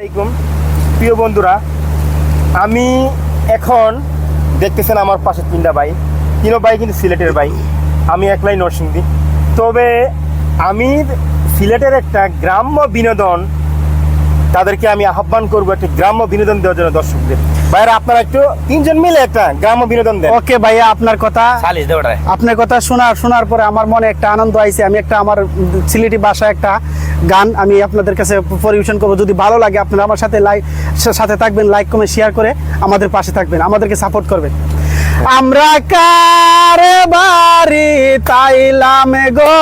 আলাইকুম প্রিয় বন্ধুরা আমি এখন দেখতেছেন আমার পাশে তিনটা ভাই। তিনও ভাই কিন্তু সিলেটের ভাই আমি একলাই নরসিংদী। তবে আমি সিলেটের একটা গ্রাম্য বিনোদন তাদেরকে আমি আহ্বান করব একটা গ্রাম্য বিনোদন দেওয়ার জন্য দর্শকদের। ভাইরা আপনারা একটু তিনজন মিলে একটা গ্রাম্য বিনোদন দেন। ওকে ভাইয়া আপনার কথা আপনার কথা শোনা শোনার পরে আমার মনে একটা আনন্দ আইছে। আমি একটা আমার সিলেটি ভাষা একটা গান আমি আপনাদের কাছে পরিবেশন করব। যদি ভালো লাগে আপনারা আমার সাথে লাইক সাথে থাকবেন লাইক কমে শেয়ার করে আমাদের পাশে থাকবেন আমাদেরকে সাপোর্ট করবেন। আমরা কার বাড়ি তাইলাম গো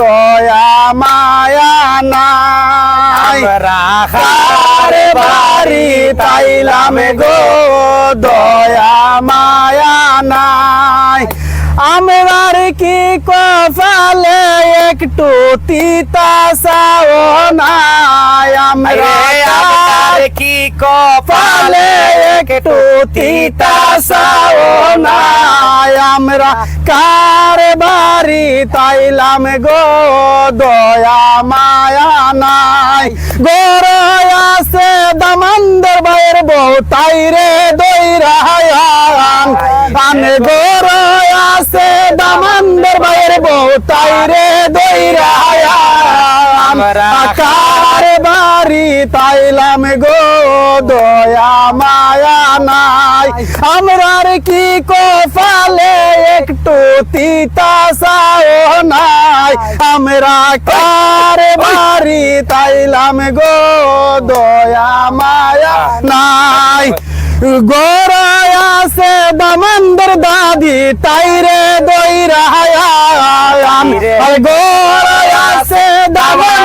দয়া মায়া নাই। কার বাড়ি তাইলাম গো দয়া মায়া নাই। আমরার কি কপালে একটু তিতা সাও নাই আমরা কার কি পালে একটু তিতা সাও নাই আমরা কার বাড়ি তাইলাম গো দয়া মায়া নাই। গরয় আছে দামান্দর বাইর বউ তাই রে দৈরায়ান আনে গরয় আছে দামান্দর বাইর বউ তাই রে দৈরায়ান কার বাড়ি তাইলাম গো দয়া মায়া নাই আমরার কি কপালে একটু তিতা সাও নাই আমরা কার বাড়ি তাইলাম গো দয়া মায়া নাই গোরায় আছে দামন্দর দাদি তাইরে দইরায়ান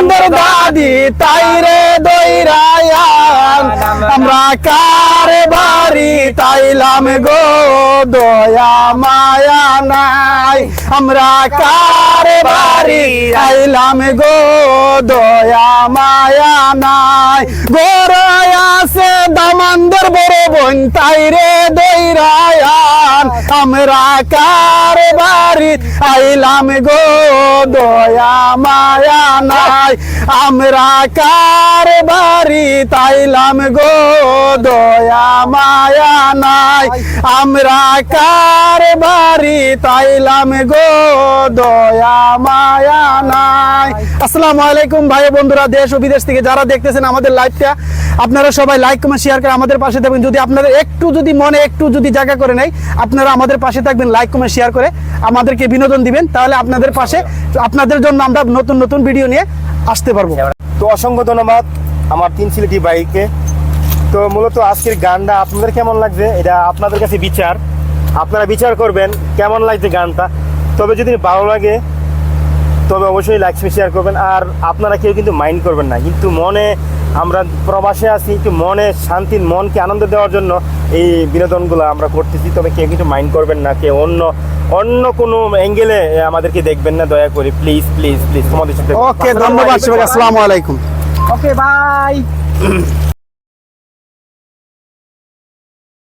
দামন্দর দাদি তাইরে দইরায়ান আমরা কার বাড়ি তাইলাম গো দয়া মায়া নাই। আমরা কার বাড়ি আইলাম গো দয়া মায়া নাই। গোরায় আছে দামান্দর বড় বোন তাইরে দইরায়ান আমরা কার বাড়ি আইলাম গো দয়া মায়া নাই। আমরা কার বাড়ি তাইলাম গো দয়া মায়া নাই। আমরা কার বাড়ি তাইলাম গো? দয়া, মায়া নাই। আসসালামু আলাইকুম ভাই, বন্ধুরা, দেশ ও বিদেশ থেকে যারা দেখতেছেন আমাদের লাইভটা আপনারা সবাই লাইক কমেন্ট শেয়ার করে আমাদের পাশে থাকবেন। যদি আপনাদের একটু যদি মনে, একটু যদি জায়গা করে নেই, আপনারা আমাদের পাশে থাকবেন লাইক কমেন্ট শেয়ার করে আমাদেরকে বিনোদন দিবেন। তাহলে আপনাদের পাশে, আপনাদের জন্য আমরা নতুন নতুন ভিডিও নিয়ে আসতে পারব। তো অসংখ্য ধন্যবাদ আমার তিন সিলেটি বাইকে তো মূলত আজকের গানটা আপনাদের কেমন লাগছে? এটা আপনাদের কাছে বিচার। আপনারা বিচার করবেন কেমন লাগছে গানটা। তবে যদি ভালো লাগে তবে অবশ্যই লাইক শেয়ার করবেন। আর আপনারা কেউ কিন্তু মাইন্ড করবেন না। কিন্তু মনে আমরা প্রবাসে আছি একটু মনে শান্তির মনকে আনন্দ দেওয়ার জন্য এই বিনোদনগুলো আমরা করতেছি। তবে কেউ কিন্তু মাইন্ড করবেন না। কেউ অন্য অন্য কোনো অ্যাঙ্গেলে আমাদেরকে দেখবেন না। দয়া করে প্লিজ প্লিজ প্লিজ তোমাদের সাথে ওকে ধন্যবাদ আসসালামু আলাইকুম। Okay bye